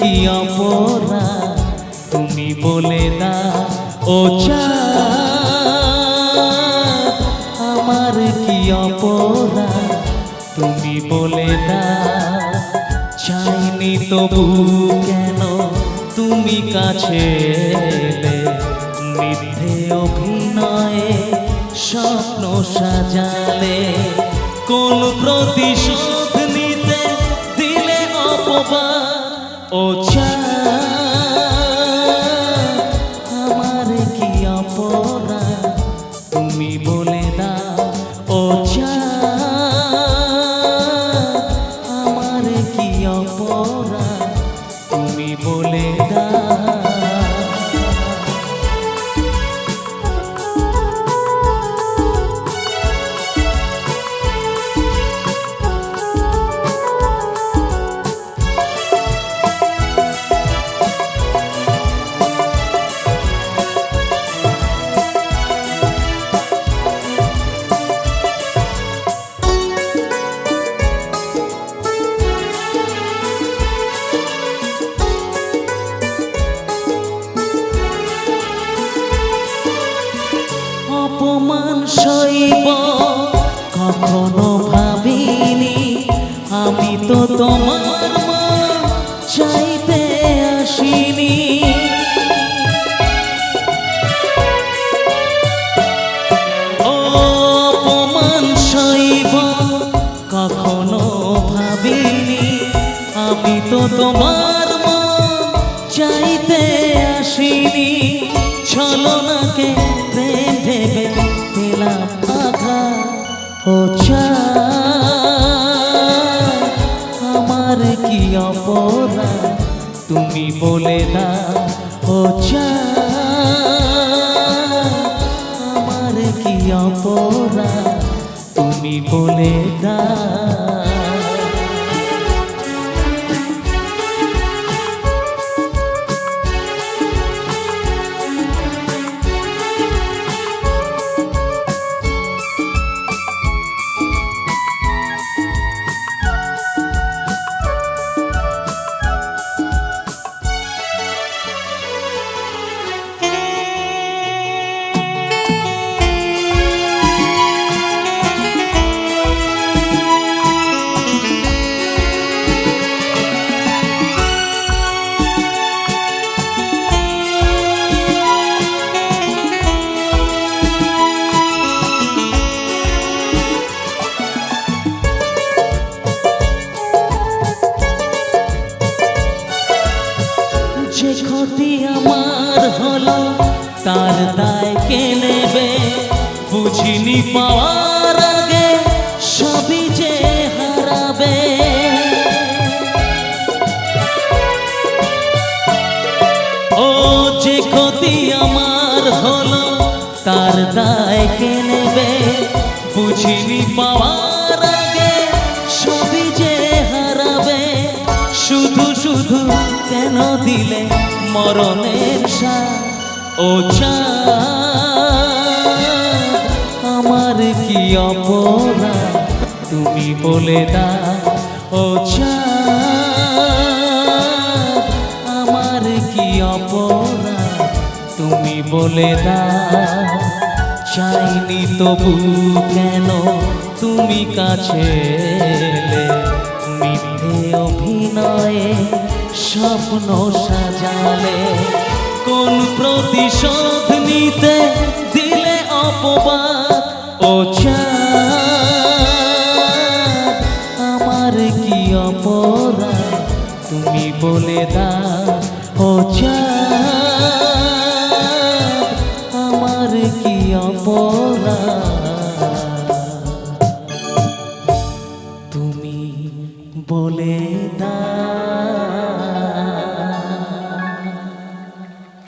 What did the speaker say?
কি অপরাধ? তুমি বলে না ও চাঁদ, আমার কি অপরাধ? তুমি বলে না চাইনি তবু কেন তুমি কাছে এলে? মিথ্যে অভিনয়ে স্বপ্ন সাজালে কোন প্রতিশোধ কখনো ভাবিনি। আমি তো তোমার মা, চাইতে আসিনি। অপমান সইব, কখনো ভাবিনি। আমি তো তোমার মা, চাইতে আসিনি। ছলনাকে আমার কি অপরাধ? তুমি বলে না ও আমার কি অপরাধ? তুমি বলে দা বুঝিনি পাওয়ার আগে সবই যে হারাবে। ও যে ক্ষতি আমার হলো তার দায় কে নেবে? বুঝিনি পাওয়ার আগে সবই যে হারাবে। শুধু শুধু কেন দিলে মরণের সা ও চাঁদ, কি অপরাধ তুমি বলে দাও, ও আমার কি অপরাধ তুমি বলে দাও? চাইনি তবু কেন তুমি কাছে মিথ্যে অভিনয়ে স্বপ্ন সাজালে। কোন প্রতিশোধ নিতে দিলে অপবাদ? আমার কি অপরা তুমি বলে দাও ও আমার কি অপরা তুমি বলে দাও।